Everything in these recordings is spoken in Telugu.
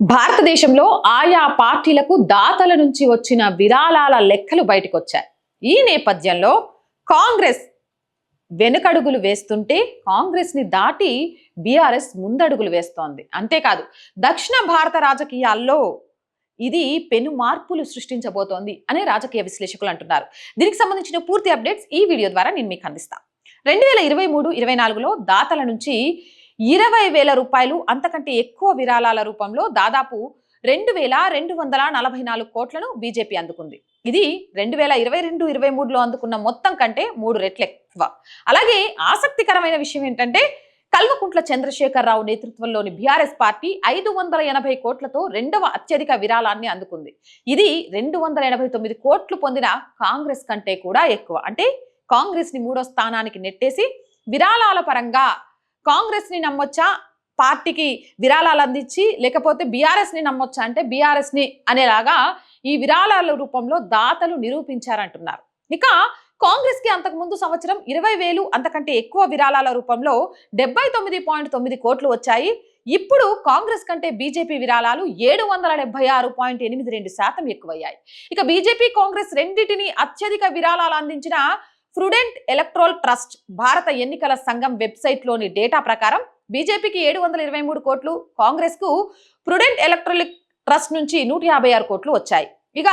భారతదేశంలో ఆయా పార్టీలకు దాతల నుంచి వచ్చిన విరాళాల లెక్కలు బయటకు వచ్చాయి ఈ నేపథ్యంలో కాంగ్రెస్ వెనుకడుగులు వేస్తుంటే కాంగ్రెస్ని దాటి బీఆర్ఎస్ ముందడుగులు వేస్తోంది. అంతేకాదు దక్షిణ భారత రాజకీయాల్లో ఇది పెను మార్పులు సృష్టించబోతోంది అనే రాజకీయ విశ్లేషకులు అంటున్నారు. దీనికి సంబంధించిన పూర్తి అప్డేట్స్ ఈ వీడియో ద్వారా నేను మీకు అందిస్తాను రెండు వేల ఇరవై మూడు ఇరవై నాలుగులో దాతల నుంచి ఇరవై వేల రూపాయలు అంతకంటే ఎక్కువ విరాళాల రూపంలో దాదాపు రెండు వేల రెండు వందల నలభై నాలుగు కోట్లను బీజేపీ అందుకుంది. ఇది రెండు వేల ఇరవై రెండు ఇరవై మూడులో అందుకున్న మొత్తం కంటే మూడు రెట్లు ఎక్కువ. అలాగే ఆసక్తికరమైన విషయం ఏంటంటే కల్వకుంట్ల చంద్రశేఖరరావు నేతృత్వంలోని బీఆర్ఎస్ పార్టీ ఐదు వందల ఎనభై కోట్లతో రెండవ అత్యధిక విరాళాన్ని అందుకుంది. ఇది రెండు వందల ఎనభై తొమ్మిది కోట్లు పొందిన కాంగ్రెస్ కంటే కూడా ఎక్కువ. అంటే కాంగ్రెస్ని మూడో స్థానానికి నెట్టేసి విరాళాల పరంగా కాంగ్రెస్ని నమ్మొచ్చా? పార్టీకి విరాళాలు అందించి లేకపోతే బీఆర్ఎస్ని నమ్మొచ్చా? అంటే బీఆర్ఎస్ని అనేలాగా ఈ విరాళాల రూపంలో దాతలు నిరూపించారంటున్నారు. ఇక కాంగ్రెస్కి అంతకు ముందు సంవత్సరం ఇరవై వేలు అంతకంటే ఎక్కువ విరాళాల రూపంలో డెబ్బై తొమ్మిది పాయింట్ తొమ్మిది కోట్లు వచ్చాయి. ఇప్పుడు కాంగ్రెస్ కంటే బీజేపీ విరాళాలు ఏడు వందల డెబ్బై ఆరు పాయింట్ ఎనిమిది రెండు శాతం ఎక్కువయ్యాయి. ఇక బీజేపీ కాంగ్రెస్ రెండింటిని అత్యధిక విరాళాలు అందించిన ఫ్రుడెంట్ ఎలక్ట్రోల్ ట్రస్ట్ భారత ఎన్నికల సంఘం వెబ్సైట్లోని డేటా ప్రకారం బీజేపీకి ఏడు వందల ఇరవై మూడు కోట్లు కాంగ్రెస్కు ప్రుడెంట్ ఎలక్ట్రానిక్ ట్రస్ట్ నుంచి నూట యాభై ఆరు కోట్లు వచ్చాయి. ఇక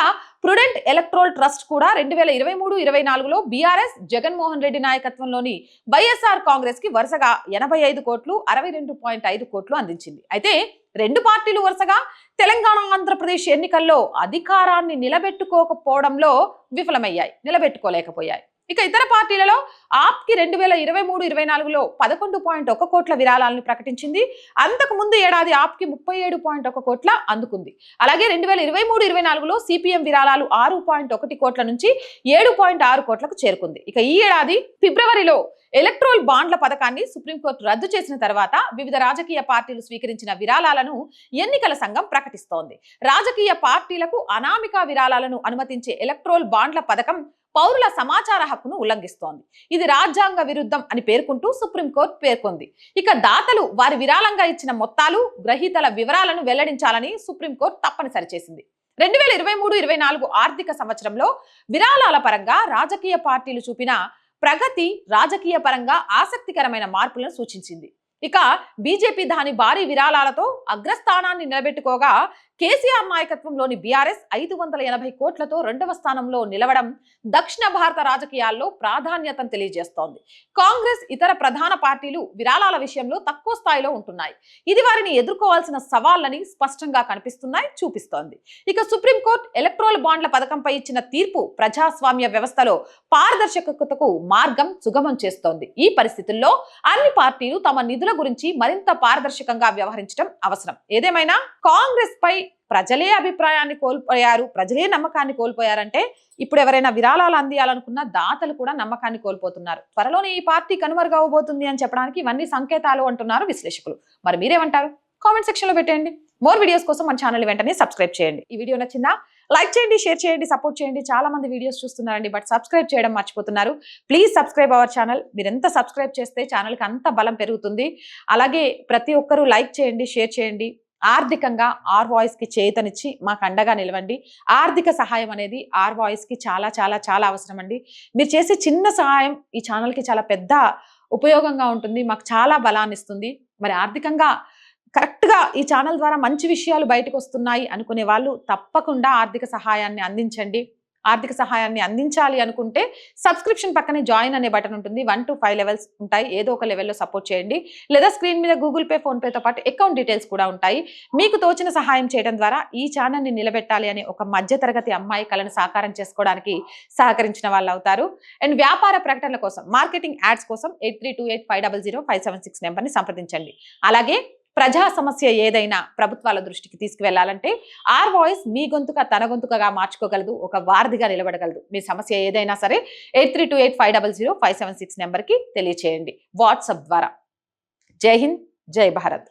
ప్రుడెంట్ ఎలక్ట్రోల్ ట్రస్ట్ కూడా రెండు వేల ఇరవై మూడు ఇరవై నాలుగులో బీఆర్ఎస్ జగన్మోహన్ రెడ్డి నాయకత్వంలోని వైఎస్ఆర్ కాంగ్రెస్కి వరుసగా ఎనభై ఐదు కోట్లు అరవై రెండు పాయింట్ ఐదు కోట్లు అందించింది. అయితే రెండు పార్టీలు వరుసగా తెలంగాణ ఆంధ్రప్రదేశ్ ఎన్నికల్లో అధికారాన్ని నిలబెట్టుకోకపోవడంలో విఫలమయ్యాయి నిలబెట్టుకోలేకపోయాయి. ఇక ఇతర పార్టీలలో ఆప్కి రెండు వేల ఇరవై మూడు ఇరవై నాలుగులో పదకొండు పాయింట్ ఒక కోట్ల విరాళాలను ప్రకటించింది. అంతకు ముందు ఏడాది ఆప్కి ముప్పై ఏడు పాయింట్ ఒక కోట్ల అందుకుంది. అలాగే రెండు వేల ఇరవై మూడు ఇరవై నాలుగులో సిపిఎం విరాళాలు ఆరు పాయింట్ ఒకటి కోట్ల నుంచి ఏడు పాయింట్ ఆరు కోట్లకు చేరుకుంది. ఇక ఈ ఏడాది ఫిబ్రవరిలో ఎలక్ట్రోల్ బాండ్ల పథకాన్ని సుప్రీంకోర్టు రద్దు చేసిన తర్వాత వివిధ రాజకీయ పార్టీలు స్వీకరించిన విరాళాలను ఎన్నికల సంఘం ప్రకటిస్తోంది. రాజకీయ పార్టీలకు అనామిక విరాళాలను అనుమతించే ఎలక్ట్రోల్ బాండ్ల పథకం పౌరుల సమాచార హక్కును ఉల్లంఘిస్తోంది. ఇది రాజ్యాంగ విరుద్ధం అని పేర్కొంటూ సుప్రీంకోర్టు పేర్కొంది. ఇక దాతలు వారి విరాళంగా ఇచ్చిన మొత్తాలు గ్రహీతల వివరాలను వెల్లడించాలని సుప్రీంకోర్టు తప్పనిసరి చేసింది. రెండు వేల ఇరవై మూడు ఇరవై నాలుగు ఆర్థిక సంవత్సరంలో విరాళాల పరంగా రాజకీయ పార్టీలు చూపిన ప్రగతి రాజకీయ పరంగా ఆసక్తికరమైన మార్పులను సూచించింది. ఇక బీజేపీ దాని భారీ విరాళాలతో అగ్రస్థానాన్ని నిలబెట్టుకోగా కేసీఆర్ నాయకత్వంలోని బీఆర్ఎస్ ఐదు వందల ఎనభై కోట్లతో రెండవ స్థానంలో నిలవడం దక్షిణ భారత రాజకీయాల్లో ప్రాధాన్యతను తెలియజేస్తోంది. కాంగ్రెస్ ఇతర ప్రధాన పార్టీలు విరాళాల విషయంలో తక్కువ స్థాయిలో ఉంటున్నాయి. ఇది వారిని ఎదుర్కోవాల్సిన సవాళ్ళని స్పష్టంగా కనిపిస్తున్నాయి చూపిస్తోంది. ఇక సుప్రీంకోర్టు ఎలక్ట్రోల్ బాండ్ల పథకంపై ఇచ్చిన తీర్పు ప్రజాస్వామ్య వ్యవస్థలో పారదర్శకతకు మార్గం సుగమం చేస్తోంది. ఈ పరిస్థితుల్లో అన్ని పార్టీలు తమ నిధుల గురించి మరింత పారదర్శకంగా వ్యవహరించడం అవసరం. ఏదేమైనా కాంగ్రెస్ పై ప్రజలే అభిప్రాయాన్ని కోల్పోయారు ప్రజలే నమ్మకాన్ని కోల్పోయారంటే ఇప్పుడు ఎవరైనా విరాళాలు అందియాలనుకున్న దాతలు కూడా నమ్మకాన్ని కోల్పోతున్నారు. త్వరలోనే ఈ పార్టీ కనుమరుగవబోతుంది అని చెప్పడానికి ఇవన్నీ సంకేతాలు అంటున్నారు విశ్లేషకులు. మరి మీరేమంటారు? కామెంట్ సెక్షన్లో పెట్టండి మోర్ వీడియోస్ కోసం మన ఛానల్ వెంటనే సబ్స్క్రైబ్ చేయండి. ఈ వీడియో నచ్చిందా? లైక్ చేయండి షేర్ చేయండి సపోర్ట్ చేయండి. చాలా మంది వీడియోస్ చూస్తున్నారండి బట్ సబ్స్క్రైబ్ చేయడం మర్చిపోతున్నారు. Please subscribe our channel. మీరు ఎంత సబ్స్క్రైబ్ చేస్తే ఛానల్కి అంత బలం పెరుగుతుంది. అలాగే ప్రతి ఒక్కరూ లైక్ చేయండి షేర్ చేయండి. ఆర్థికంగా ఆర్ వాయిస్కి చేతనిచ్చి మాకు అండగా నిలవండి. ఆర్థిక సహాయం అనేది ఆర్ వాయిస్కి చాలా చాలా చాలా అవసరం అండి మీరు చేసే చిన్న సహాయం ఈ ఛానల్కి చాలా పెద్ద ఉపయోగంగా ఉంటుంది. మాకు చాలా బలాన్ని ఇస్తుంది. మరి ఆర్థికంగా కరెక్ట్గా ఈ ఛానల్ ద్వారా మంచి విషయాలు బయటకు వస్తున్నాయి అనుకునే వాళ్ళు తప్పకుండా ఆర్థిక సహాయాన్ని అందించండి. ఆర్థిక సహాయాన్ని అందించాలి అనుకుంటే సబ్స్క్రిప్షన్ పక్కనే జాయిన్ అనే బటన్ ఉంటుంది. వన్ టు ఫైవ్ లెవెల్స్ ఉంటాయి. ఏదో ఒక లెవెల్లో సపోర్ట్ చేయండి. లేదా స్క్రీన్ మీద గూగుల్ పే ఫోన్పేతో పాటు అకౌంట్ డీటెయిల్స్ కూడా ఉంటాయి. మీకు తోచిన సహాయం చేయడం ద్వారా ఈ ఛానల్ని నిలబెట్టాలి అనే ఒక మధ్యతరగతి అమ్మాయి కళను సాకారం చేసుకోవడానికి సహకరించిన వాళ్ళు అవుతారు. అండ్ వ్యాపార ప్రకటనల కోసం మార్కెటింగ్ యాడ్స్ కోసం eight three two eight five double zero five seven six నెంబర్ని సంప్రదించండి. అలాగే ప్రజా సమస్య ఏదైనా ప్రభుత్వాల దృష్టికి తీసుకువెళ్ళాలంటే ఆర్ వాయిస్ మీ గొంతుక తన గొంతుకగా మార్చుకోగలదు ఒక వారధిగా నిలబడగలదు. మీ సమస్య ఏదైనా సరే eight three two eight five double zero five seven six నెంబర్కి తెలియచేయండి. వాట్సాప్ ద్వారా. జై హింద్ జై భారత్.